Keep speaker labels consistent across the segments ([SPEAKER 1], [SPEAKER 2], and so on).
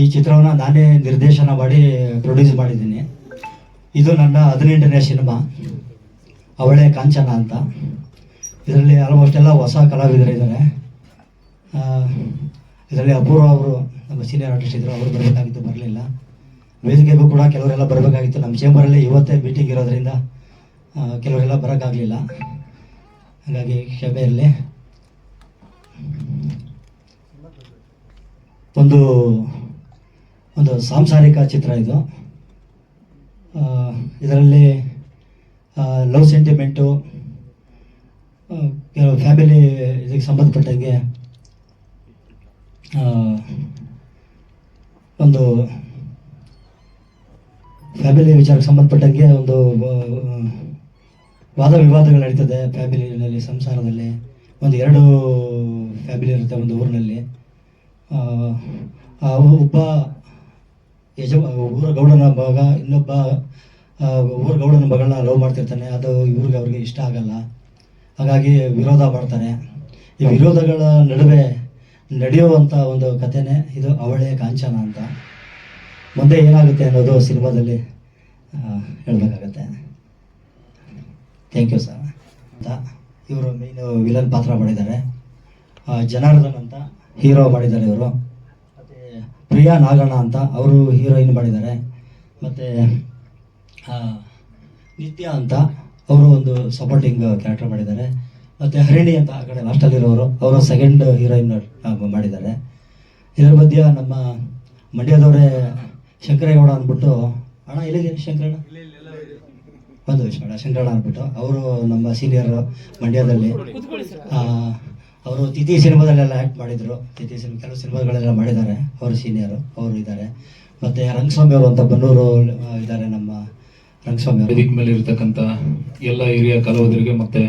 [SPEAKER 1] ಈ ಚಿತ್ರವನ್ನು ನಾನೇ ನಿರ್ದೇಶನ ಮಾಡಿ ಪ್ರೊಡ್ಯೂಸ್ ಮಾಡಿದ್ದೀನಿ. ಇದು ನನ್ನ ಹದಿನೆಂಟನೇ ಸಿನಿಮಾ. ಅವಳೇ ಕಾಂಚನ ಅಂತ. ಇದರಲ್ಲಿ ಆಲ್ಮೋಸ್ಟ್ ಎಲ್ಲ ಹೊಸ ಕಲಾವಿದರಿದ್ದಾರೆ ಇದರಲ್ಲಿ ಅಪೂರ್ವ ಅವರು, ನಮ್ಮ ಸೀನಿಯರ್ ಆರ್ಟಿಸ್ಟ್ ಇದ್ದರು ಅವರು ಬರಬೇಕಾಗಿತ್ತು, ಬರಲಿಲ್ಲ. ವೇದಿಕೆಗೂ ಕೂಡ ಕೆಲವರೆಲ್ಲ ಬರಬೇಕಾಗಿತ್ತು. ನಮ್ಮ ಚೇಂಬರಲ್ಲಿ ಇವತ್ತೇ ಮೀಟಿಂಗ್ ಇರೋದ್ರಿಂದ ಕೆಲವರೆಲ್ಲ ಬರೋಕ್ಕಾಗಲಿಲ್ಲ. ಹಾಗಾಗಿ ಕ್ಷಮೆ ಇರಲಿ. ಒಂದು ಒಂದು ಸಾಂಸಾರಿಕ ಚಿತ್ರ ಇದು. ಇದರಲ್ಲಿ ಲವ್ ಸೆಂಟಿಮೆಂಟು ಕೆಲವು ಫ್ಯಾಮಿಲಿ ಇದಕ್ಕೆ ಸಂಬಂಧಪಟ್ಟಂಗೆ ಒಂದು ಫ್ಯಾಮಿಲಿ ವಿಚಾರಕ್ಕೆ ಸಂಬಂಧಪಟ್ಟಂಗೆ ಒಂದು ವಾದ ವಿವಾದಗಳು ನಡೀತದೆ ಫ್ಯಾಮಿಲಿನಲ್ಲಿ ಸಂಸಾರದಲ್ಲಿ. ಒಂದು ಎರಡು ಫ್ಯಾಮಿಲಿ ಇರುತ್ತೆ ಒಂದು ಊರಿನಲ್ಲಿ. ಒಬ್ಬ ಯಜ ಊರ ಗೌಡನ ಮಗ ಇನ್ನೊಬ್ಬ ಊರ ಗೌಡನ ಮಗಳನ್ನ ಲವ್ ಮಾಡ್ತಿರ್ತಾನೆ. ಅದು ಇವ್ರಿಗೆ ಅವ್ರಿಗೆ ಇಷ್ಟ ಆಗಲ್ಲ. ಹಾಗಾಗಿ ವಿರೋಧ ಮಾಡ್ತಾನೆ. ಈ ವಿರೋಧಗಳ ನಡುವೆ ನಡೆಯುವಂಥ ಒಂದು ಕಥೆನೇ ಇದು ಅವಳೇ ಕಾಂಚನ ಅಂತ. ಮುಂದೆ ಏನಾಗುತ್ತೆ ಅನ್ನೋದು ಸಿನಿಮಾದಲ್ಲಿ ಹೇಳಬೇಕಾಗತ್ತೆ. ಥ್ಯಾಂಕ್ ಯು ಸರ್ ಅಂತ ಇವರು ಮೇನ್ ವಿಲನ್ ಪಾತ್ರ ಮಾಡಿದ್ದಾರೆ. ಜನಾರ್ದನ್ ಅಂತ ಹೀರೋ ಮಾಡಿದ್ದಾರೆ ಇವರು. ಪ್ರಿಯಾ ನಾಗಣ್ಣ ಅಂತ ಅವರು ಹೀರೋಯಿನ್ ಮಾಡಿದ್ದಾರೆ. ಮತ್ತು ನಿತ್ಯ ಅಂತ ಅವರು ಒಂದು ಸಪೋರ್ಟಿಂಗ್ ಕ್ಯಾರೆಕ್ಟರ್ ಮಾಡಿದ್ದಾರೆ. ಮತ್ತು ಹರಿಣಿ ಅಂತ ಆ ಕಡೆ ಲಾಸ್ಟಲ್ಲಿರೋರು ಅವರು ಸೆಕೆಂಡ್ ಹೀರೋಯಿನ್ ಮಾಡಿದ್ದಾರೆ. ಇದರ ಮಧ್ಯ ನಮ್ಮ ಮಂಡ್ಯದವರೇ ಶಂಕರೇಗೌಡ ಅಂದ್ಬಿಟ್ಟು, ಅಣ್ಣ ಎಲ್ಲಿದ್ದೀನಿ ಶಂಕರಣ್ಣ? ಒಂದು ವಿಷಯ ಶಂಕರಣ್ಣ ಅಂದ್ಬಿಟ್ಟು, ಅವರು ನಮ್ಮ ಸೀನಿಯರ್ ಮಂಡ್ಯದಲ್ಲಿ ಅವರು ತಿಥಿ ಸಿನಿಮಾದಲ್ಲೆಲ್ಲ ಆ್ಯಕ್ಟ್ ಮಾಡಿದರು. ತಿಥಿ ಸಿನಿಮಾ ಕೆಲವು ಸಿನಿಮಾಗಳೆಲ್ಲ ಮಾಡಿದ್ದಾರೆ. ಅವರು ಸೀನಿಯರು, ಅವರು ಇದ್ದಾರೆ. ಮತ್ತು ರಂಗಸ್ವಾಮಿ ಅವರು ಅಂತ ಬನ್ನೂರು ಇದ್ದಾರೆ ನಮ್ಮ ರಂಗಸ್ವಾಮಿ ಅವರು.
[SPEAKER 2] ಮೇಲೆ ಇರತಕ್ಕಂಥ ಎಲ್ಲ ಹಿರಿಯ ಕಲಾವಿದರಿಗೆ ಮತ್ತೆ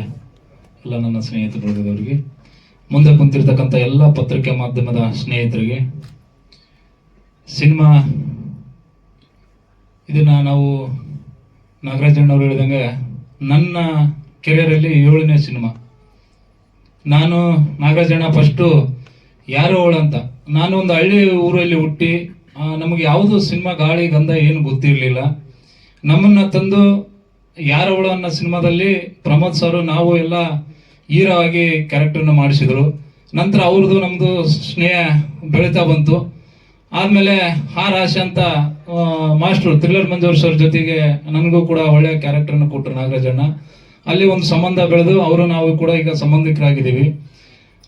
[SPEAKER 2] ಎಲ್ಲ ನನ್ನ ಸ್ನೇಹಿತರು ಬಳಗದವರಿಗೆ ಮುಂದೆ ಕುಂತಿರ್ತಕ್ಕಂಥ ಎಲ್ಲ ಪತ್ರಿಕೆ ಮಾಧ್ಯಮದ ಸ್ನೇಹಿತರಿಗೆ, ಸಿನಿಮಾ ಇದನ್ನ ನಾವು ನಾಗರಾಜಣ್ಣವ್ರು ಹೇಳಿದಂಗೆ ನನ್ನ ಕೆರಿಯರಲ್ಲಿ ಏಳನೇ ಸಿನಿಮಾ. ನಾನು ನಾಗರಾಜಣ್ಣ ಫಸ್ಟು ಯಾರು ಅವಳು ಅಂತ. ನಾನು ಒಂದು ಹಳ್ಳಿ ಊರಲ್ಲಿ ಹುಟ್ಟಿ ನಮಗೆ ಯಾವುದು ಸಿನಿಮಾ ಗಾಳಿ ಗಂಧ ಏನು ಗೊತ್ತಿರಲಿಲ್ಲ. ನಮ್ಮನ್ನು ತಂದು ಯಾರವಳು ಅನ್ನೋ ಸಿನಿಮಾದಲ್ಲಿ ಪ್ರಮೋದ್ ಸರ್, ನಾವು ಎಲ್ಲ ಹೀರೋ ಆಗಿ ಕ್ಯಾರೆಕ್ಟರ್ನ ಮಾಡಿಸಿದರು. ನಂತರ ಅವ್ರದ್ದು ನಮ್ಮದು ಸ್ನೇಹ ಬೆಳೀತಾ ಬಂತು. ಆದಮೇಲೆ ಹಾರ್ ಆಶೆ ಅಂತ ಮಾಸ್ಟ್ರು ಥ್ರಿಲ್ಲರ್ ಮಂಜೂರ್ ಸರ್ ಜೊತೆಗೆ ನನಗೂ ಕೂಡ ಒಳ್ಳೆಯ ಕ್ಯಾರೆಕ್ಟರ್ನ ಕೊಟ್ಟರು ನಾಗರಾಜಣ್ಣ. ಅಲ್ಲಿ ಒಂದು ಸಂಬಂಧ ಬೆಳೆದು ಅವರು ನಾವು ಕೂಡ ಈಗ ಸಂಬಂಧಿಕರಾಗಿದ್ದೀವಿ.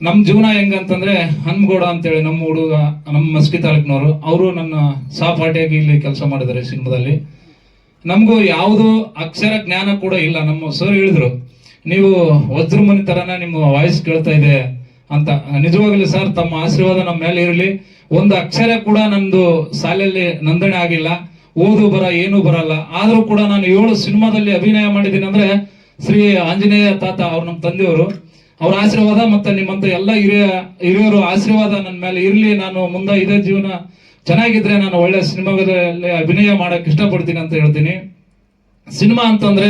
[SPEAKER 2] ನಮ್ಮ ಜೀವನ ಹೆಂಗಂತಂದ್ರೆ ಹನ್ಮಗೌಡ ಅಂತೇಳಿ ನಮ್ಮ ಹುಡುಗ, ನಮ್ಮ ಮಸ್ಕಿ ತಾಲೂಕಿನವರು, ಅವರು ನನ್ನ ಸಹಪಾಠಿಯಾಗಿ ಇಲ್ಲಿ ಕೆಲಸ ಮಾಡಿದ್ದಾರೆ ಸಿನಿಮಾದಲ್ಲಿ. ನಮಗೂ ಯಾವುದು ಅಕ್ಷರ ಜ್ಞಾನ ಕೂಡ ಇಲ್ಲ, ನಮ್ಮ ಸರ್ ಹೇಳಿದ್ರು. ನೀವು ವಜ್ರ ಮನೆ ತರನ ನಿಮ್ಮ ವಾಯ್ಸ್ ಕೇಳ್ತಾ ಇದೆ ಅಂತ. ನಿಜವಾಗ್ಲಿ ಸರ್ ತಮ್ಮ ಆಶೀರ್ವಾದ ನಮ್ಮ ಮೇಲೆ ಇರಲಿ. ಒಂದು ಅಕ್ಷರ ಕೂಡ ನಂದು ಶಾಲೆಯಲ್ಲಿ ನೋಂದಣಿ ಆಗಿಲ್ಲ. ಓದು ಬರ, ಏನು ಬರಲ್ಲ. ಆದ್ರೂ ಕೂಡ ನಾನು ಏಳು ಸಿನಿಮಾದಲ್ಲಿ ಅಭಿನಯ ಮಾಡಿದ್ದೀನಿ ಅಂದ್ರೆ ಶ್ರೀ ಆಂಜನೇಯ ತಾತ ಅವ್ರು ನಮ್ಮ ತಂದೆಯವರು, ಅವ್ರ ಆಶೀರ್ವಾದ ಮತ್ತೆ ನಿಮ್ಮಂತ ಎಲ್ಲ ಹಿರಿಯ, ಹಿರಿಯರು ಆಶೀರ್ವಾದ ನನ್ನ ಮೇಲೆ ಇರಲಿ. ನಾನು ಮುಂದೆ ಇದೇ ಜೀವನ ಚೆನ್ನಾಗಿದ್ರೆ ನಾನು ಒಳ್ಳೆ ಸಿನಿಮಾದಲ್ಲಿ ಅಭಿನಯ ಮಾಡಕ್ ಇಷ್ಟಪಡ್ತೀನಿ ಅಂತ ಹೇಳ್ತೀನಿ. ಸಿನಿಮಾ ಅಂತಂದ್ರೆ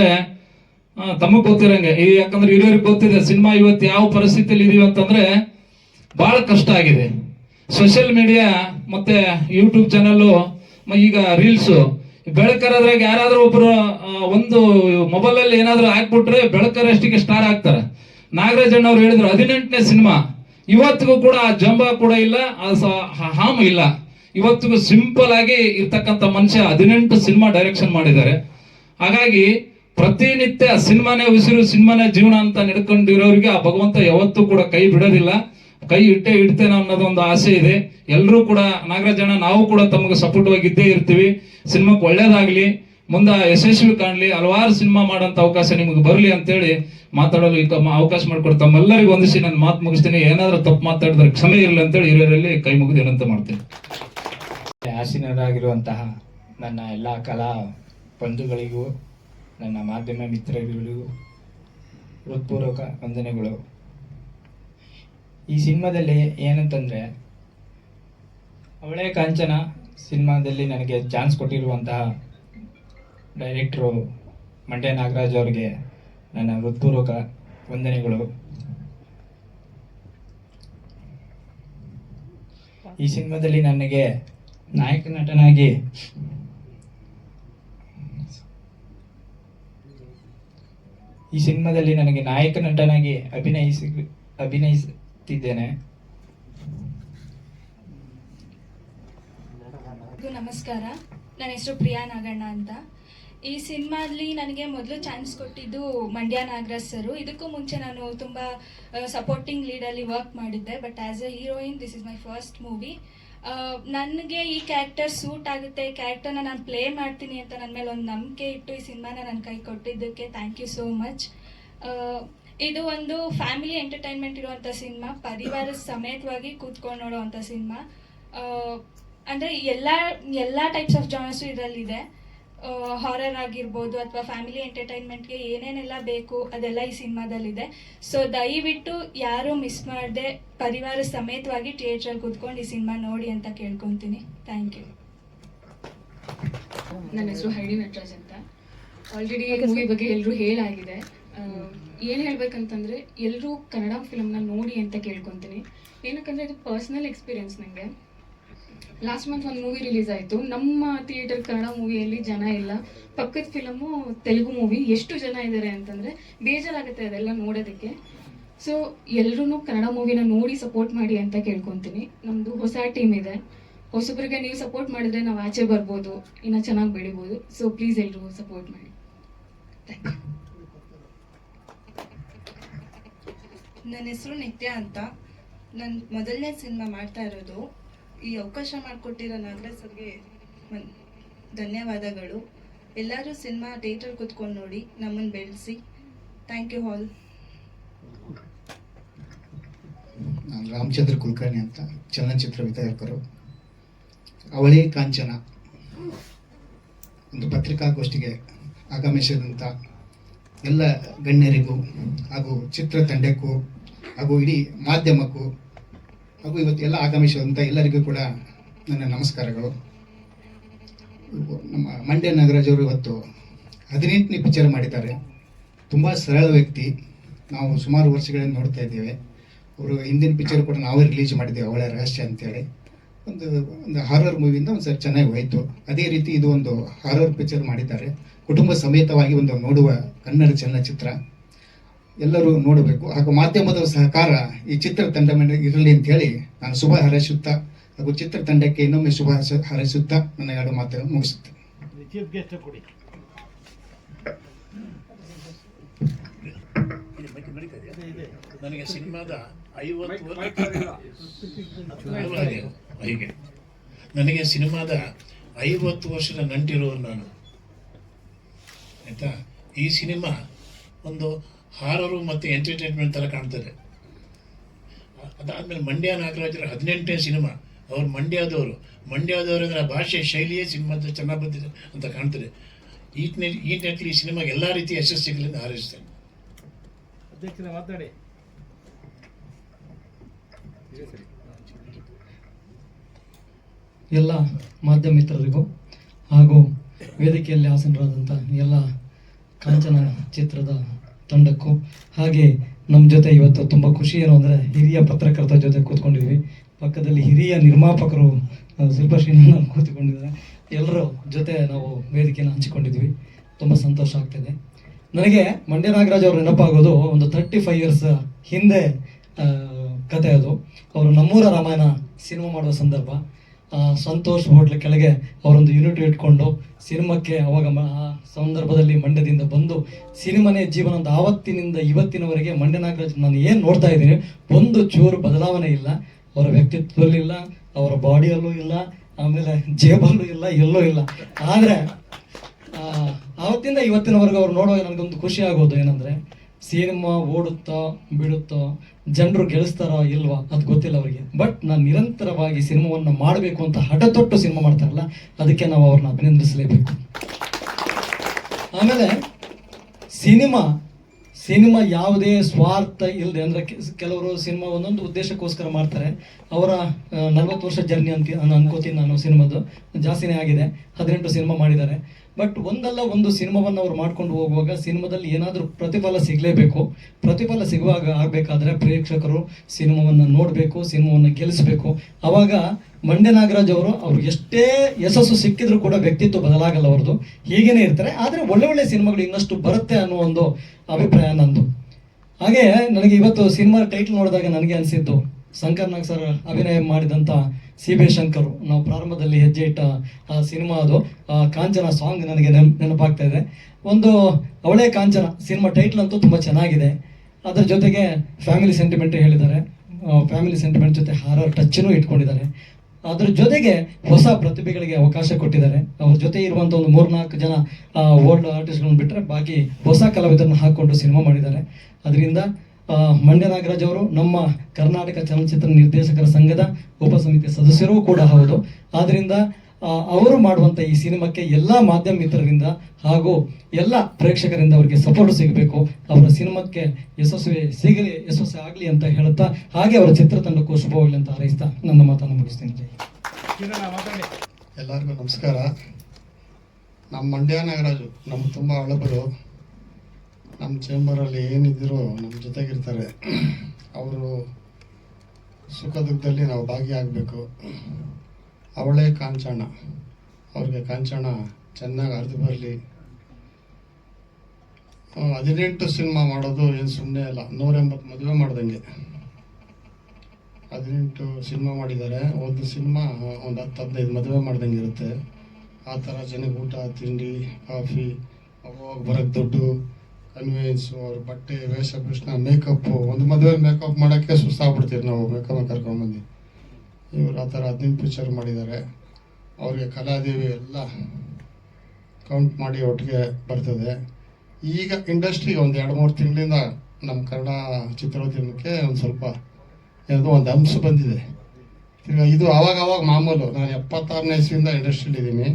[SPEAKER 2] ತಮಗೆ ಗೊತ್ತಿರಂಗೆ. ಈ ಯಾಕಂದ್ರೆ ಹಿರಿಯರಿಗೆ ಗೊತ್ತಿದೆ, ಸಿನಿಮಾ ಇವತ್ತು ಯಾವ ಪರಿಸ್ಥಿತಿಯಲ್ಲಿ ಇದೀವಿ ಅಂತಂದ್ರೆ ಬಹಳ ಕಷ್ಟ ಆಗಿದೆ. ಸೋಷಿಯಲ್ ಮೀಡಿಯಾ ಮತ್ತೆ ಯೂಟ್ಯೂಬ್ ಚಾನಲ್ ಈಗ ರೀಲ್ಸ್ ಬೆಳಕರದ್ರಾಗ ಯಾರಾದ್ರೂ ಒಬ್ರು ಒಂದು ಮೊಬೈಲ್ ಅಲ್ಲಿ ಏನಾದ್ರೂ ಹಾಕ್ಬಿಟ್ರೆ ಬೆಳಕರಷ್ಟಿಗೆ ಸ್ಟಾರ್ ಆಗ್ತಾರೆ. ನಾಗರಾಜ್ ಅಣ್ಣ ಅವ್ರು ಹೇಳಿದ್ರು, ಹದಿನೆಂಟನೇ ಸಿನಿಮಾ ಇವತ್ತಿಗೂ ಕೂಡ ಆ ಜಂಬ ಕೂಡ ಇಲ್ಲ, ಆ ಹಾಮ್ ಇಲ್ಲ. ಇವತ್ತಿಗೂ ಸಿಂಪಲ್ ಆಗಿ ಇರ್ತಕ್ಕಂಥ ಮನುಷ್ಯ ಹದಿನೆಂಟು ಸಿನಿಮಾ ಡೈರೆಕ್ಷನ್ ಮಾಡಿದ್ದಾರೆ. ಹಾಗಾಗಿ ಪ್ರತಿನಿತ್ಯ ಸಿನಿಮಾನೇ ಉಸಿರು ಸಿನಿಮಾನೇ ಜೀವನ ಅಂತ ನಡ್ಕೊಂಡಿರೋರಿಗೆ ಆ ಭಗವಂತ ಯಾವತ್ತೂ ಕೂಡ ಕೈ ಬಿಡೋದಿಲ್ಲ. ಕೈ ಇಟ್ಟೆ ಇಡ್ತೇನೆ ಅನ್ನೋದೊಂದು ಆಸೆ ಇದೆ. ಎಲ್ಲರೂ ಕೂಡ ನಾಗರಾಜಣ್ಣ ನಾವು ಕೂಡ ತಮಗೆ ಸಪೋರ್ಟ್ ಇದ್ದೇ ಇರ್ತೀವಿ. ಸಿನಿಮಾಕ್ಕೆ ಒಳ್ಳೇದಾಗ್ಲಿ, ಮುಂದೆ ಯಶಸ್ವಿ ಕಾಣಲಿ, ಹಲವಾರು ಸಿನಿಮಾ ಮಾಡೋಂಥ ಅವಕಾಶ ನಿಮಗೆ ಬರಲಿ ಅಂತೇಳಿ ಮಾತಾಡಲು ಈ ಅವಕಾಶ ಮಾಡಿಕೊಡ್ತಾ ತಮ್ಮೆಲ್ಲರಿಗೂ ಒಂದಿಸಿ ನನ್ನ ಮಾತು ಮುಗಿಸ್ತೀನಿ. ಏನಾದರೂ ತಪ್ಪು ಮಾತಾಡಿದ್ರೆ ಕ್ಷಮೆ ಇರಲಿ ಅಂತೇಳಿ ಹಿರಿಯರಲ್ಲಿ ಕೈ ಮುಗಿದು ಏನಂತ ಮಾಡ್ತೀನಿ.
[SPEAKER 3] ಆಸೀನರಾಗಿರುವಂತಹ ನನ್ನ ಎಲ್ಲ ಕಲಾ ಬಂಧುಗಳಿಗೂ, ನನ್ನ ಮಾಧ್ಯಮ ಮಿತ್ರರಿಗಳಿಗೂ ಹೃತ್ಪೂರ್ವಕ ವಂದನೆಗಳು. ಈ ಸಿನಿಮಾದಲ್ಲಿ ಏನಂತಂದರೆ, ಅವಳೇ ಕಾಂಚನ ಸಿನಿಮಾದಲ್ಲಿ ನನಗೆ ಚಾನ್ಸ್ ಕೊಟ್ಟಿರುವಂತಹ ಡೈರೆಕ್ಟ್ರು ಮಂಡ್ಯ ನಾಗರಾಜ್ ಅವರಿಗೆ ನನ್ನ ಹೃತ್ಪೂರ್ವಕ ವಂದನೆಗಳು. ಈ ಸಿನಿಮಾದಲ್ಲಿ ನನಗೆ ನಾಯಕ ನಟನಾಗಿ ಈ ಸಿನಿಮಾದಲ್ಲಿ ನನಗೆ ನಾಯಕ ನಟನಾಗಿ ಅಭಿನಯಿಸಿ ಅಭಿನಯಿಸುತ್ತಿದ್ದೇನೆ
[SPEAKER 4] ಎಲ್ರಿಗೂ ನಮಸ್ಕಾರ. ನನ್ನ ಹೆಸರು ಪ್ರಿಯಾ ನಾಗಣ್ಣ ಅಂತ. ಈ ಸಿನಿಮಾದಲ್ಲಿ ನನಗೆ ಮೊದಲು ಚಾನ್ಸ್ ಕೊಟ್ಟಿದ್ದು ಮಂಡ್ಯ ನಾಗರಾಜ್ ಸರು. ಇದಕ್ಕೂ ಮುಂಚೆ ನಾನು ತುಂಬ ಸಪೋರ್ಟಿಂಗ್ ಲೀಡಲ್ಲಿ ವರ್ಕ್ ಮಾಡಿದ್ದೆ. But as a heroine this is my first movie ನನಗೆ ಈ ಕ್ಯಾರೆಕ್ಟರ್ ಸೂಟ್ ಆಗುತ್ತೆ. ಕ್ಯಾರೆಕ್ಟರ್ನ ನಾನು ಪ್ಲೇ ಮಾಡ್ತೀನಿ ಅಂತ ನನ್ನ ಮೇಲೆ ಒಂದು ನಂಬಿಕೆ ಇಟ್ಟು ಈ ಸಿನಿಮಾನ ನನ್ನ ಕೈ ಕೊಟ್ಟಿದ್ದಕ್ಕೆ ಥ್ಯಾಂಕ್ ಯು ಸೋ ಮಚ್ ಇದು ಒಂದು ಫ್ಯಾಮಿಲಿ ಎಂಟರ್ಟೈನ್ಮೆಂಟ್ ಇರುವಂಥ ಸಿನಿಮಾ ಪರಿವಾರ ಸಮೇತವಾಗಿ ಕೂತ್ಕೊಂಡು ನೋಡುವಂಥ ಸಿನಿಮಾ ಅಂದರೆ ಎಲ್ಲ ಎಲ್ಲ ಟೈಪ್ಸ್ ಆಫ್ ಜಾನರ್ಸು ಇದರಲ್ಲಿದೆ. ಹಾರರ್ ಆಗಿರ್ಬೋದು ಅಥವಾ ಫ್ಯಾಮಿಲಿ ಎಂಟರ್ಟೈನ್ಮೆಂಟ್ಗೆ ಏನೇನೆಲ್ಲ ಬೇಕು ಅದೆಲ್ಲ ಈ ಸಿನಿಮಾದಲ್ಲಿದೆ ಸೊ ದಯವಿಟ್ಟು ಯಾರೂ ಮಿಸ್ ಮಾಡದೆ ಪರಿವಾರ ಸಮೇತವಾಗಿ ಥಿಯೇಟ್ರಲ್ಲಿ ಕೂತ್ಕೊಂಡು ಈ ಸಿನಿಮಾ ನೋಡಿ ಅಂತ ಕೇಳ್ಕೊತೀನಿ. ಥ್ಯಾಂಕ್ ಯು
[SPEAKER 5] ನನ್ನ ಹೆಸರು ಹೈಡಿ ನಟರಾಜ್ ಅಂತ. ಆಲ್ರೆಡಿ ಮೂವಿ ಬಗ್ಗೆ ಎಲ್ಲರೂ ಹೇಳಾಗಿದೆ. ಏನು ಹೇಳ್ಬೇಕಂತಂದ್ರೆ ಎಲ್ಲರೂ ಕನ್ನಡ ಫಿಲಮ್ನ ನೋಡಿ ಅಂತ ಕೇಳ್ಕೊತೀನಿ. ಏನಕ್ಕಂದ್ರೆ ಇದು ಪರ್ಸ್ನಲ್ ಎಕ್ಸ್ಪೀರಿಯನ್ಸ್ ನನಗೆ ಲಾಸ್ಟ್ ಮಂತ್ ಒಂದು ಮೂವಿ ರಿಲೀಸ್ ಆಯಿತು. ನಮ್ಮ ಥಿಯೇಟರ್ ಕನ್ನಡ ಮೂವಿಯಲ್ಲಿ ಜನ ಇಲ್ಲ. ಪಕ್ಕದ ಫಿಲಮು ತೆಲುಗು ಮೂವಿ ಎಷ್ಟು ಜನ ಇದ್ದಾರೆ ಅಂತಂದರೆ ಬೇಜಾರಾಗುತ್ತೆ ಅದೆಲ್ಲ ನೋಡೋದಕ್ಕೆ. ಸೊ ಎಲ್ಲರೂ ಕನ್ನಡ ಮೂವಿನ ನೋಡಿ ಸಪೋರ್ಟ್ ಮಾಡಿ ಅಂತ ಕೇಳ್ಕೊತೀನಿ. ನಮ್ಮದು ಹೊಸ ಟೀಮ್ ಇದೆ. ಹೊಸಬ್ರಿಗೆ ನೀವು ಸಪೋರ್ಟ್ ಮಾಡಿದ್ರೆ ನಾವು ಆಚೆ ಬರ್ಬೋದು. ಇನ್ನು ಚೆನ್ನಾಗಿ ಬೆಳಿಬೋದು. ಸೊ ಪ್ಲೀಸ್ ಎಲ್ಲರೂ ಸಪೋರ್ಟ್ ಮಾಡಿ. ಥ್ಯಾಂಕ್ ಯು
[SPEAKER 6] ನನ್ನ ಹೆಸರು ನಿತ್ಯ ಅಂತ. ನನ್ನ ಮೊದಲನೇ ಸಿನಿಮಾ ಮಾಡ್ತಾ ಇರೋದು. ಈ ಅವಕಾಶ ಮಾಡಿಕೊಟ್ಟಿರೋ ನಾಗರಾಜ್ ಸರ್ಗೆ ಧನ್ಯವಾದಗಳು. ಎಲ್ಲರೂ ಸಿನಿಮಾ ಥಿಯೇಟರ್ ಕೂತ್ಕೊಂಡು ನೋಡಿ ನಮ್ಮನ್ನು ಬೆಳೆಸಿ. ಥ್ಯಾಂಕ್ ಯು ಹಾಲ್
[SPEAKER 7] ನಾನು ರಾಮಚಂದ್ರ ಕುಲಕರ್ಣಿ ಅಂತ, ಚಲನಚಿತ್ರ ವಿತರಕರು. ಅವಳೇ ಕಾಂಚನ. ಒಂದು ಪತ್ರಿಕಾಗೋಷ್ಠಿಗೆ ಆಗಮಿಸಿದಂಥ ಎಲ್ಲ ಗಣ್ಯರಿಗೂ ಹಾಗೂ ಚಿತ್ರತಂಡಕ್ಕೂ ಹಾಗೂ ಇಡೀ ಮಾಧ್ಯಮಕ್ಕೂ ಹಾಗೂ ಇವತ್ತು ಎಲ್ಲ ಆಗಮಿಸಿದಂಥ ಎಲ್ಲರಿಗೂ ಕೂಡ ನನ್ನ ನಮಸ್ಕಾರಗಳು. ನಮ್ಮ ಮಂಡ್ಯ ನಾಗರಾಜವರು ಇವತ್ತು ಹದಿನೆಂಟನೇ ಪಿಕ್ಚರ್ ಮಾಡಿದ್ದಾರೆ. ತುಂಬ ಸರಳ ವ್ಯಕ್ತಿ. ನಾವು ಸುಮಾರು ವರ್ಷಗಳಿಂದ ನೋಡ್ತಾ ಇದ್ದೇವೆ. ಅವರು ಹಿಂದಿನ ಪಿಕ್ಚರ್ ಕೂಡ ನಾವೇ ರಿಲೀಸ್ ಮಾಡಿದ್ದೇವೆ ಅವಳ ರಹಸ್ಯ ಅಂತೇಳಿ. ಒಂದು ಒಂದು ಹಾರರ್ ಮೂವಿಯಿಂದ ಒಂದು ಸರಿ ಚೆನ್ನಾಗಿ ಹೋಯಿತು. ಅದೇ ರೀತಿ ಇದು ಒಂದು ಹಾರರ್ ಪಿಕ್ಚರ್ ಮಾಡಿದ್ದಾರೆ. ಕುಟುಂಬ ಸಮೇತವಾಗಿ ಒಂದು ನೋಡುವ ಕನ್ನಡ ಚಲನಚಿತ್ರ. ಎಲ್ಲರೂ ನೋಡಬೇಕು. ಹಾಗೂ ಮಾಧ್ಯಮದ ಸಹಕಾರ ಈ ಚಿತ್ರತಂಡ ಮೇಲೆ ಇರಲಿ ಅಂತ ಹೇಳಿ ನಾನು ಶುಭ ಹಾರೈಸುತ್ತಾ ಹಾಗೂ ಚಿತ್ರತಂಡಕ್ಕೆ ಇನ್ನೊಮ್ಮೆ ಶುಭ ಹಾರೈಸ- ಹಾರೈಸುತ್ತಾ ನನ್ನ ಎರಡು ಮಾತನ್ನು ಮುಗಿಸುತ್ತೇನೆ.
[SPEAKER 8] ನನಗೆ ಸಿನಿಮಾದ ನನಗೆ ಸಿನಿಮಾದ ಐವತ್ತು ವರ್ಷದ ನಂಟಿರುವ ನಾನು. ಆಯ್ತಾ? ಈ ಸಿನಿಮಾ ಒಂದು ಹಾರರು ಮತ್ತು ಎಂಟರ್ಟೈನ್ಮೆಂಟ್ ಥರ ಕಾಣ್ತದೆ. ಅದಾದಮೇಲೆ ಮಂಡ್ಯ ನಾಗರಾಜರ ಹದಿನೆಂಟನೇ ಸಿನಿಮಾ ಅವ್ರು ಮಂಡ್ಯದವರು. ಮಂಡ್ಯದವರು ಅಂದರೆ ಆ ಭಾಷೆ ಶೈಲಿಯೇ ಸಿನಿಮಾದ ಚೆನ್ನಾಗಿ ಬಂದಿದೆ ಅಂತ ಕಾಣ್ತಾರೆ ಈ ಈ ನಿಟ್ಟಿನಲ್ಲಿ ಈ ಸಿನಿಮಾಗೆ ಎಲ್ಲ ರೀತಿಯ ಯಶಸ್ಸು ಸಿಗಲಿ ಅಂತ ಮಾತಾಡಿ.
[SPEAKER 9] ಎಲ್ಲ ಮಾಧ್ಯಮ ಮಿತ್ರರಿಗೂ ಹಾಗೂ ವೇದಿಕೆಯಲ್ಲಿ ಆಸನರಾದಂಥ ಎಲ್ಲ ಕಾಂಚನ ಚಿತ್ರದ ತಂಡಕ್ಕೂ. ಹಾಗೆ ನಮ್ಮ ಜೊತೆ ಇವತ್ತು ತುಂಬ ಖುಷಿ ಏನು ಅಂದರೆ ಹಿರಿಯ ಪತ್ರಕರ್ತರ ಜೊತೆ ಕೂತ್ಕೊಂಡಿದ್ವಿ. ಪಕ್ಕದಲ್ಲಿ ಹಿರಿಯ ನಿರ್ಮಾಪಕರು ಶಿಲ್ಪಶ್ರೀನ ಕೂತ್ಕೊಂಡಿದ್ದಾರೆ. ಎಲ್ಲರ ಜೊತೆ ನಾವು ವೇದಿಕೆಯನ್ನು ಹಂಚಿಕೊಂಡಿದ್ವಿ. ತುಂಬ ಸಂತೋಷ ಆಗ್ತಿದೆ. ನನಗೆ ಮಂಡ್ಯ ನಾಗರಾಜ್ ಅವರು ನೆನಪಾಗೋದು ಒಂದು ತರ್ಟಿ ಫೈವ್ ಇಯರ್ಸ್ ಹಿಂದೆ ಕತೆ ಅದು. ಅವರು ನಮ್ಮೂರ ರಾಮಾಯಣ ಸಿನಿಮಾ ಮಾಡುವ ಸಂದರ್ಭ. ಸಂತೋಷ್ ಹೋಟ್ಲ್ ಕೆಳಗೆ ಅವರೊಂದು ಯೂನಿಟ್ ಇಟ್ಕೊಂಡು ಸಿನಿಮಾಕ್ಕೆ ಅವಾಗ ಆ ಸಂದರ್ಭದಲ್ಲಿ ಮಂಡ್ಯದಿಂದ ಬಂದು ಸಿನಿಮಾನೇ ಜೀವನ ಆವತ್ತಿನಿಂದ ಇವತ್ತಿನವರೆಗೆ ಮಂಡ್ಯ ನಾಗರಾಜ್ ನಾನು ಏನು ನೋಡ್ತಾ ಇದ್ದೀನಿ, ಒಂದು ಚೂರು ಬದಲಾವಣೆ ಇಲ್ಲ. ಅವರ ವ್ಯಕ್ತಿತ್ವದಲ್ಲೂ ಇಲ್ಲ, ಅವರ ಬಾಡಿಯಲ್ಲೂ ಇಲ್ಲ, ಆಮೇಲೆ ಜೇಬಲ್ಲೂ ಇಲ್ಲ, ಎಲ್ಲೂ ಇಲ್ಲ. ಆದರೆ ಆವತ್ತಿಂದ ಇವತ್ತಿನವರೆಗೂ ಅವ್ರು ನೋಡುವಾಗ ನನಗೊಂದು ಖುಷಿ ಆಗೋದು ಏನಂದ್ರೆ ಸಿನಿಮಾ ಓಡುತ್ತೋ ಬಿಡುತ್ತೋ ಜನರು ಗೆಲ್ಲಿಸ್ತಾರೋ ಇಲ್ವಾ ಅದು ಗೊತ್ತಿಲ್ಲ ಅವರಿಗೆ. ಬಟ್ ನಾನು ನಿರಂತರವಾಗಿ ಸಿನಿಮಾವನ್ನು ಮಾಡಬೇಕು ಅಂತ ಹಠ ತೊಟ್ಟು ಸಿನಿಮಾ ಮಾಡ್ತಾರಲ್ಲ, ಅದಕ್ಕೆ ನಾವು ಅವ್ರನ್ನ ಅಭಿನಂದಿಸಲೇಬೇಕು. ಆಮೇಲೆ ಸಿನಿಮಾ ಸಿನಿಮಾ ಯಾವುದೇ ಸ್ವಾರ್ಥ ಇಲ್ಲದೆ ಅಂದರೆ ಕೆಲವರು ಸಿನಿಮಾ ಒಂದೊಂದು ಉದ್ದೇಶಕ್ಕೋಸ್ಕರ ಮಾಡ್ತಾರೆ. ಅವರ ನಲ್ವತ್ತು ವರ್ಷ ಜರ್ನಿ ಅಂತ ನಾನು ಅನ್ಕೋತೀನಿ ನಾನು ಸಿನಿಮಾದು. ಜಾಸ್ತಿನೇ ಆಗಿದೆ. ಹದಿನೆಂಟು ಸಿನಿಮಾ ಮಾಡಿದ್ದಾರೆ. ಬಟ್ ಒಂದಲ್ಲ ಒಂದು ಸಿನಿಮಾವನ್ನು ಅವ್ರು ಮಾಡ್ಕೊಂಡು ಹೋಗುವಾಗ ಸಿನಿಮಾದಲ್ಲಿ ಏನಾದರೂ ಪ್ರತಿಫಲ ಸಿಗಲೇಬೇಕು. ಪ್ರತಿಫಲ ಸಿಗುವಾಗ ಆಗಬೇಕಾದ್ರೆ ಪ್ರೇಕ್ಷಕರು ಸಿನಿಮಾವನ್ನು ನೋಡಬೇಕು, ಸಿನಿಮಾವನ್ನು ಗೆಲ್ಲಿಸಬೇಕು. ಆವಾಗ ಮಂಡ್ಯ ನಾಗರಾಜ್ ಅವರು ಅವ್ರು ಎಷ್ಟೇ ಯಶಸ್ಸು ಸಿಕ್ಕಿದ್ರು ಕೂಡ ವ್ಯಕ್ತಿತ್ವ ಬದಲಾಗಲ್ಲ ಅವ್ರದ್ದು ಹೀಗೇನೆ ಇರ್ತಾರೆ. ಆದರೆ ಒಳ್ಳೆ ಒಳ್ಳೆ ಸಿನಿಮಾಗಳು ಇನ್ನಷ್ಟು ಬರುತ್ತೆ ಅನ್ನೋ ಒಂದು ಅಭಿಪ್ರಾಯ ನಂದು. ಹಾಗೆ ನನಗೆ ಇವತ್ತು ಸಿನಿಮಾ ಟೈಟ್ಲ್ ನೋಡಿದಾಗ ನನಗೆ ಅನಿಸಿದ್ದು, ಶಂಕರ್ ನಾಗ್ ಸರ್ ಅಭಿನಯ ಮಾಡಿದಂಥ ಸಿ ಬಿ ಶಂಕರ್. ನಾವು ಪ್ರಾರಂಭದಲ್ಲಿ ಹೆಜ್ಜೆ ಇಟ್ಟ ಆ ಸಿನಿಮಾ ಅದು. ಕಾಂಚನ ಸಾಂಗ್ ನನಗೆ ನೆನ್, ನೆನಪಾಗ್ತಾ ಇದೆ. ಒಂದು ಅವಳೇ ಕಾಂಚನ ಸಿನಿಮಾ ಟೈಟ್ಲ್ ಅಂತೂ ತುಂಬ ಚೆನ್ನಾಗಿದೆ. ಅದರ ಜೊತೆಗೆ ಫ್ಯಾಮಿಲಿ ಸೆಂಟಿಮೆಂಟ್ ಹೇಳಿದ್ದಾರೆ. ಫ್ಯಾಮಿಲಿ ಸೆಂಟಿಮೆಂಟ್ ಜೊತೆ ಹಾರರ್ ಟಚ್ಚನ್ನು ಇಟ್ಕೊಂಡಿದ್ದಾರೆ. ಅದ್ರ ಜೊತೆಗೆ ಹೊಸ ಪ್ರತಿಭೆಗಳಿಗೆ ಅವಕಾಶ ಕೊಟ್ಟಿದ್ದಾರೆ. ಅವ್ರ ಜೊತೆ ಇರುವಂಥ ಒಂದು ಮೂರ್ನಾಲ್ಕು ಜನ ಓಲ್ಡ್ ಆರ್ಟಿಸ್ಟ್ಗಳನ್ನ ಬಿಟ್ಟರೆ ಬಾಕಿ ಹೊಸ ಕಲಾವಿದರನ್ನ ಹಾಕ್ಕೊಂಡು ಸಿನಿಮಾ ಮಾಡಿದ್ದಾರೆ. ಅದರಿಂದ ಮಂಡ್ಯ ನಾಗರಾಜ್ ಅವರು ನಮ್ಮ ಕರ್ನಾಟಕ ಚಲನಚಿತ್ರ ನಿರ್ದೇಶಕರ ಸಂಘದ ಉಪಸಮಿತಿ ಸದಸ್ಯರೂ ಕೂಡ ಹೌದು. ಆದ್ದರಿಂದ ಅವರು ಮಾಡುವಂಥ ಈ ಸಿನಿಮಾಕ್ಕೆ ಎಲ್ಲ ಮಾಧ್ಯಮ ಮಿತ್ರರಿಂದ ಹಾಗೂ ಎಲ್ಲ ಪ್ರೇಕ್ಷಕರಿಂದ ಅವರಿಗೆ ಸಪೋರ್ಟ್ ಸಿಗಬೇಕು. ಅವರ ಸಿನಿಮಾಕ್ಕೆ ಯಶಸ್ವಿ ಸಿಗಲಿ ಯಶಸ್ವಿ ಆಗಲಿ ಅಂತ ಹೇಳುತ್ತಾ ಹಾಗೆ ಅವರ ಚಿತ್ರತಂಡಕ್ಕೂ ಶುಭವಾಗಲಿ ಅಂತ ಹಾರೈಸ್ತಾ ನನ್ನ ಮಾತನ್ನು ಮುಗಿಸ್ತೀನಿ.
[SPEAKER 10] ಎಲ್ಲರಿಗೂ ನಮಸ್ಕಾರ. ನಮ್ಮ ಮಂಡ್ಯ ನಾಗರಾಜು ನಮ್ಮ ತುಂಬ ಹಳಬರು ನಮ್ಮ ಚೇಂಬರಲ್ಲಿ ಏನಿದ್ದರೂ ನಮ್ಮ ಜೊತೆಗಿರ್ತಾರೆ. ಅವರು ಸುಖ ದುಃಖದಲ್ಲಿ ನಾವು ಭಾಗಿಯಾಗಬೇಕು ಅವಳೇ ಕಾಂಚನ ಅವ್ರಿಗೆ ಕಾಂಚನ ಚೆನ್ನಾಗಿ ಅರ್ಧ ಬರಲಿ. ಹದಿನೆಂಟು ಸಿನಿಮಾ ಮಾಡೋದು ಏನು ಸುಮ್ಮನೆ ಅಲ್ಲ ನೂರ ಎಂಬತ್ತು ಮದುವೆ ಮಾಡ್ದಂಗೆ. ಹದಿನೆಂಟು ಸಿನಿಮಾ ಮಾಡಿದ್ದಾರೆ. ಒಂದು ಸಿನಿಮಾ ಒಂದು ಹತ್ತು ಹದಿನೈದು ಮದುವೆ ಮಾಡ್ದಂಗೆ ಇರುತ್ತೆ. ಆ ಥರ ಜನಕ್ಕೆ ಊಟ, ತಿಂಡಿ, ಕಾಫಿ, ಅವಾಗ ಬರೋಕ್ಕೆ ದುಡ್ಡು. ಕನ್ವೆನ್ಸು ಅವ್ರ ಬಟ್ಟೆ ವೇಷಭೂಷಣ ಮೇಕಪ್ಪು ಒಂದು ಮದುವೆ ಮೇಕಪ್ ಮಾಡೋಕ್ಕೆ ಸುಸ್ತಾಗ್ಬಿಡ್ತೀವಿ ನಾವು ಮೇಕಪ್ ಕರ್ಕೊಂಬಂದು ಇವರು ಆ ಥರ ಹದಿನೆಂಟು ಪಿಕ್ಚರ್ ಮಾಡಿದ್ದಾರೆ. ಅವ್ರಿಗೆ ಕಲಾದೇವಿ ಎಲ್ಲ ಕೌಂಟ್ ಮಾಡಿ ಒಟ್ಟಿಗೆ ಬರ್ತದೆ. ಈಗ ಇಂಡಸ್ಟ್ರಿ ಒಂದು ಎರಡು ಮೂರು ತಿಂಗಳಿಂದ ನಮ್ಮ ಕನ್ನಡ ಚಿತ್ರೋದ್ಯಮಕ್ಕೆ ಒಂದು ಸ್ವಲ್ಪ ಯಾವುದೋ ಒಂದು ಅಂಶ ಬಂದಿದೆ. ಇದು ಆವಾಗ ಆವಾಗ ಮಾಮೂಲು. ನಾನು ಎಪ್ಪತ್ತಾರನೇ ಇಸ್ವಿಯಿಂದ ಇಂಡಸ್ಟ್ರಿಲಿದ್ದೀನಿ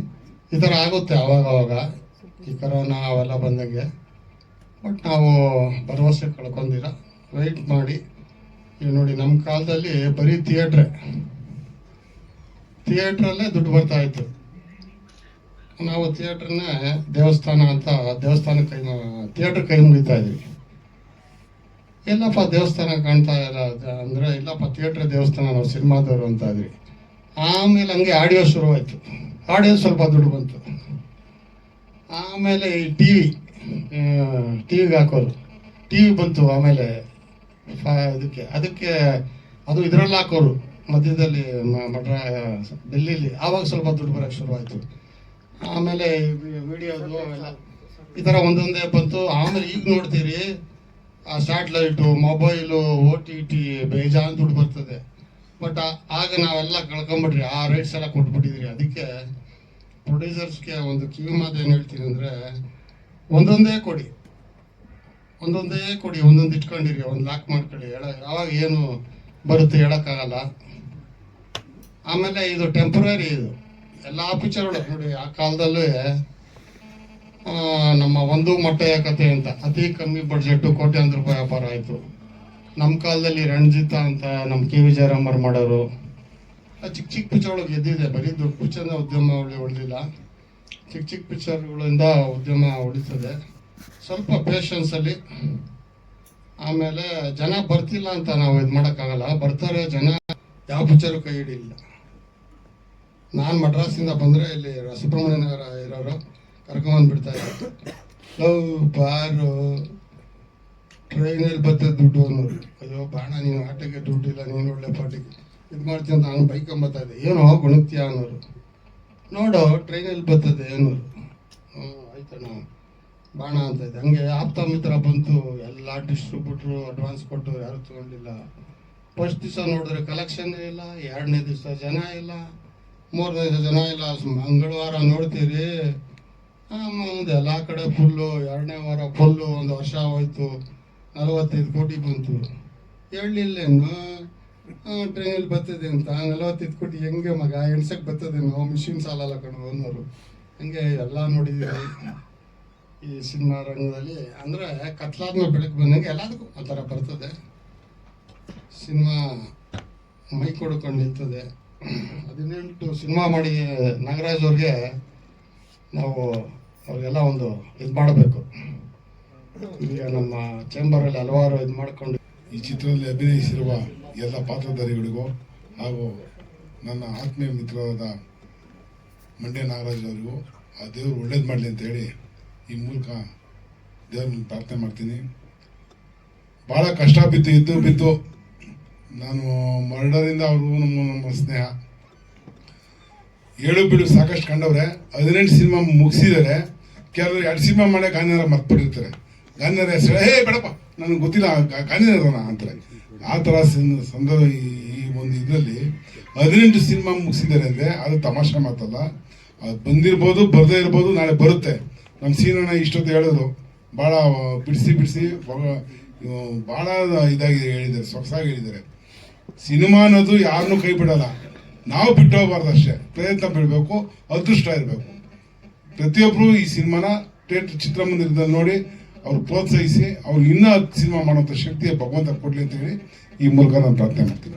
[SPEAKER 10] ಈ ಥರ ಆಗುತ್ತೆ ಆವಾಗ ಈ ಕರೋನಾ ಅವೆಲ್ಲ ಬಂದಂಗೆ. ಬಟ್ ನಾವು ಭರವಸೆ ಕಳ್ಕೊಂಡಿರ ವೆಯ್ಟ್ ಮಾಡಿ. ಈಗ ನೋಡಿ ನಮ್ಮ ಕಾಲದಲ್ಲಿ ಬರೀ ಥಿಯೇಟ್ರೆ ಥಿಯೇಟ್ರಲ್ಲೇ ದುಡ್ಡು ಬರ್ತಾ ಇತ್ತು. ನಾವು ಥಿಯೇಟ್ರನ್ನೇ ದೇವಸ್ಥಾನ ಅಂತ ದೇವಸ್ಥಾನ ಕೈ ಥಿಯೇಟ್ರ್ ಕೈ ಮುಗಿತಾ ಇದ್ವಿ. ಎಲ್ಲಪ್ಪ ದೇವಸ್ಥಾನ ಕಾಣ್ತಾ ಇಲ್ಲ ಅಂದ್ರೆ, ಇಲ್ಲಪ್ಪ ಥಿಯೇಟ್ರ್ ದೇವಸ್ಥಾನ ನಾವು ಸಿನಿಮಾದವರು ಅಂತ ಇದ್ವಿ. ಆಮೇಲೆ ಹಂಗೆ ಆಡಿಯೋ ಶುರುವಾಯಿತು. ಆಡಿಯೋ ಸ್ವಲ್ಪ ದುಡ್ಡು ಬಂತು. ಆಮೇಲೆ ಈ ಟಿ ವಿ ಟಿ ವಿಗೆ ಹಾಕೋರು ಟಿ ವಿ ಬಂತು, ಆಮೇಲೆ ಇದಕ್ಕೆ ಅದಕ್ಕೆ ಅದು ಇದರಲ್ಲಿ ಹಾಕೋರು. ಮಧ್ಯದಲ್ಲಿ ಮಡ್ರ, ಡೆಲ್ಲಿಲಿ, ಆವಾಗ ಸ್ವಲ್ಪ ದುಡ್ಡು ಬರೋಕ್ಕೆ ಶುರುವಾಯಿತು. ಆಮೇಲೆ ವಿಡಿಯೋದು ಎಲ್ಲ ಈ ಥರ ಒಂದೊಂದೇ ಬಂತು. ಆಮೇಲೆ ಈಗ ನೋಡ್ತೀರಿ, ಆ satellite, mobile, O T T, ಬೇಜಾನ್ ದುಡ್ಡು ಬರ್ತದೆ. ಬಟ್ ಆಗ ನಾವೆಲ್ಲ ಕಳ್ಕೊಂಬಿಟ್ರಿ, ಆ ರೈಟ್ಸ್ ಎಲ್ಲ ಕೊಟ್ಬಿಟ್ಟಿದ್ರಿ. ಅದಕ್ಕೆ ಪ್ರೊಡ್ಯೂಸರ್ಸ್ಗೆ ಒಂದು ಕಿವಿ ಮಾತು ಏನು ಹೇಳ್ತೀನಿ ಅಂದರೆ ಒಂದೊಂದೇ ಕೊಡಿ. ಒಂದೊಂದೇ ಕೊಡಿ, ಒಂದೊಂದು ಇಟ್ಕೊಂಡಿರಿ, ಒಂದು ಲಾಕ್ ಮಾಡ್ಕೊಳ್ಳಿ. ಹೇಳ, ಯಾವಾಗ ಏನು ಬರುತ್ತೆ ಹೇಳೋಕ್ಕಾಗಲ್ಲ. ಆಮೇಲೆ ಇದು ಟೆಂಪ್ರರಿ ಇದು. ಎಲ್ಲ ಪಿಕ್ಚರ್ಗಳು ನೋಡಿ, ಆ ಕಾಲದಲ್ಲೂ ನಮ್ಮ ಒಂದು ಮೊಟ್ಟೆಯ ಕಥೆ ಅಂತ, ಅತಿ ಕಮ್ಮಿ ಬಡ್ಜೆಟ್ಟು ಕೋಟ್ಯಾಂತರ ರೂಪಾಯಿ ವ್ಯಾಪಾರ ಆಯಿತು. ನಮ್ಮ ಕಾಲದಲ್ಲಿ ರಣಜಿತ ಅಂತ ನಮ್ಮ ಕೆ. ವಿ. ಜಯರಾಮರ್ ಮಾಡೋರು ಚಿಕ್ಕ ಚಿಕ್ಕ ಒಳಗೆ ಗೆದ್ದಿದೆ ಬರೀ ದೊಡ್ಡ ಉದ್ಯಮ ಒಳ್ಳೆ ಉಳಿದಿಲ್ಲ ಚಿಕ್ಕ ಚಿಕ್ಕ ಪಿಕ್ಚರ್ಗಳಿಂದ ಉದ್ಯಮ ಉಳಿತದೆ. ಸ್ವಲ್ಪ ಪೇಷನ್ಸಲ್ಲಿ ಆಮೇಲೆ ಜನ ಬರ್ತಿಲ್ಲ ಅಂತ ನಾವು ಇದು ಮಾಡೋಕ್ಕಾಗಲ್ಲ. ಬರ್ತಾರೆ ಜನ, ಯಾವ ಪಿಕ್ಚರು ಕೈ ಹಿಡಿಯಿಲ್ಲ ನಾನು ಮಡ್ರಾಸಿಂದ ಬಂದರೆ ಇಲ್ಲಿ ಸುಬ್ರಹ್ಮಣ್ಯ ನಗರ ಇರೋರು ಕರ್ಕೊಂಡ್ಬಂದು ಬಿಡ್ತಾ ಇದ್ರು. Love bar. ಟ್ರೈನಲ್ಲಿ ಬರ್ತದೆ ದುಡ್ಡು ಅನ್ನೋರು. ಅಯ್ಯೋ, ಬಾಣ, ನೀನು ಆಟಕ್ಕೆ ದುಡ್ಡಿಲ್ಲ, ನೀನು ಒಳ್ಳೆ ಪಾಟಿಗೆ ಇದು ಮಾಡ್ತೀನಿ ಅಂತ ನಾನು ಬೈಕೊಂಬತ್ತಾ ಇದ್ದೆ. ಏನೋ ಗುಣಕ್ತಿಯ ಅನ್ನೋರು. ನೋಡು, ಟ್ರೈನಲ್ಲಿ ಬರ್ತದೆ ಅನ್ನೋರು ಆಯ್ತಣ್ಣ ಬಾಣ ಅಂತ ಇದೆ. ಹಂಗೆ ಆಪ್ತ ಮಿತ್ರ ಬಂತು, ಎಲ್ಲ ಡಿಸ್ಟ್ರಿಬ್ಯೂಟ್ರು ಅಡ್ವಾನ್ಸ್ ಕೊಟ್ಟು ಯಾರು ತಗೊಂಡಿಲ್ಲ. ಫಸ್ಟ್ ದಿವಸ ನೋಡಿದ್ರೆ ಕಲೆಕ್ಷನ್ನೇ ಇಲ್ಲ, ಎರಡನೇ ದಿವಸ ಜನ ಇಲ್ಲ, ಮೂರನೇ ದಿವಸ ಜನ ಇಲ್ಲ. ಮಂಗಳವಾರ ನೋಡ್ತೀರಿ. ಒಂದು ಎಲ್ಲ ಕಡೆ ಫುಲ್ಲು ಎರಡನೇ ವಾರ ಫುಲ್ಲು ಒಂದು ವರ್ಷ ಹೋಯ್ತು. ನಲವತ್ತೈದು ಕೋಟಿ ಬಂತು. ಹೇಳಲಿಲ್ಲೇನು ಟ್ರೈನಲ್ಲಿ ಬರ್ತದೆ ಅಂತ. ನಲವತ್ತೈದು ಕೋಟಿ ಹೆಂಗೆ ಮಗ? ಎಣ್ಸಕ್ಕೆ ಬರ್ತದೇನೋ ಮಿಷಿನ್ ಸಾಲಲ್ಲ ಕಣೋ ಅನ್ನೋರು. ಹಂಗೆ ಎಲ್ಲ ನೋಡಿದ್ದೀವಿ ಈ ಸಿನಿಮಾ ರಂಗದಲ್ಲಿ. ಅಂದರೆ ಕತ್ಲಾದ್ಮೇಲೆ ಬೆಳಕು ಬಂದಂಗೆ ಎಲ್ಲದಕ್ಕೂ ಆ ಥರ ಬರ್ತದೆ. ಸಿನಿಮಾ ಮೈ ಕೊಡ್ಕೊಂಡು ನಿಲ್ತದೆ ಹದಿನೆಂಟು ಸಿನಿಮಾ ಮಾಡಿ ನಾಗರಾಜ್ ಅವ್ರಿಗೆ ನಾವು ಅವ್ರಿಗೆಲ್ಲ ಒಂದು ಇದು ಮಾಡಬೇಕು. ಈಗ ನಮ್ಮ ಚೇಂಬರಲ್ಲಿ ಹಲವಾರು ಇದು ಮಾಡ್ಕೊಂಡು
[SPEAKER 11] ಈ ಚಿತ್ರದಲ್ಲಿ ಅಭಿನಯಿಸಿರುವ ಎಲ್ಲ ಪಾತ್ರಧಾರಿಗಳಿಗೂ ಹಾಗೂ ನನ್ನ ಆತ್ಮೀಯ ಮಿತ್ರರಾದ ಮಂಡ್ಯ ನಾಗರಾಜ್ ಅವರಿಗೂ ಆ ದೇವರು ಒಳ್ಳೇದು ಮಾಡಲಿ ಅಂತ ಹೇಳಿ ಈ ಮೂಲಕ ದೇವ್ರನ್ನ ಪ್ರಾರ್ಥನೆ ಮಾಡ್ತೀನಿ. ಭಾಳ ಕಷ್ಟ ಬಿತ್ತು ಇದ್ದು ಬಿತ್ತು ನಾನು ಮರ್ಡರಿಂದ ಅವರು ನಮ್ಮ ನಮ್ಮ ಸ್ನೇಹ. ಏಳು ಬಿಡು ಸಾಕಷ್ಟು ಕಂಡವ್ರೆ. ಹದಿನೆಂಟು ಸಿನಿಮಾ ಮುಗಿಸಿದರೆ ಕೆಲವರು ಎರಡು ಸಿನಿಮಾ ಮಾಡೇ ಗಾಂಧಿನಗರ ಮರ್ತ್ಬಿಟ್ಟಿರ್ತಾರೆ ಗಾಂಧಿನಗರ ಹೆಸರು, ಹೇ, ಬೇಡಪ್ಪ, ನನಗೆ ಗೊತ್ತಿಲ್ಲ ಗಾಂಧಿನಗರನ ಅಂತಾರೆ ಆ ಥರ ಸಂದರ್ಭ ಈ ಒಂದು ಇದರಲ್ಲಿ ಹದಿನೆಂಟು ಸಿನಿಮಾ ಮುಗಿಸಿದ್ದಾರೆ ಅಂದರೆ ಅದು ತಮಾಷೆ ಮಾತಲ್ಲ. ಅದು ಬಂದಿರ್ಬೋದು, ಬರದೇ ಇರ್ಬೋದು, ನಾಳೆ ಬರುತ್ತೆ. ನಮ್ಮ ಸೀನಣ್ಣ ಇಷ್ಟೊತ್ತು ಹೇಳೋದು ಭಾಳ ಬಿಡಿಸಿ ಬಿಡಿಸಿ ಭಾಳ ಇದಾಗಿ ಹೇಳಿದ್ದಾರೆ, ಸೊಗಸಾಗಿ ಹೇಳಿದ್ದಾರೆ. ಸಿನಿಮಾ ಅನ್ನೋದು ಯಾರನ್ನು ಕೈ ಬಿಡಲ್ಲ. ನಾವು ಬಿಟ್ಟು ಅಷ್ಟೇ. ಪ್ರಯತ್ನ ಬಿಡಬೇಕು ಅದೃಷ್ಟ ಇರಬೇಕು. ಪ್ರತಿಯೊಬ್ಬರು ಈ ಸಿನಿಮಾನ ಥಿಯೇಟರ್ ಚಿತ್ರಮಂದಿರದಲ್ಲಿ ನೋಡಿ ಅವ್ರು ಪ್ರೋತ್ಸಾಹಿಸಿ, ಅವ್ರು ಇನ್ನೂ ಸಿನಿಮಾ ಮಾಡುವಂಥ ಶಕ್ತಿಯ ಭಗವಂತ ಕೊಡಲಿ ಅಂತ ಹೇಳಿ ಈ ಮೂಲಕ ನಾನು ಪ್ರಾರ್ಥನೆ ಮಾಡ್ತೀನಿ.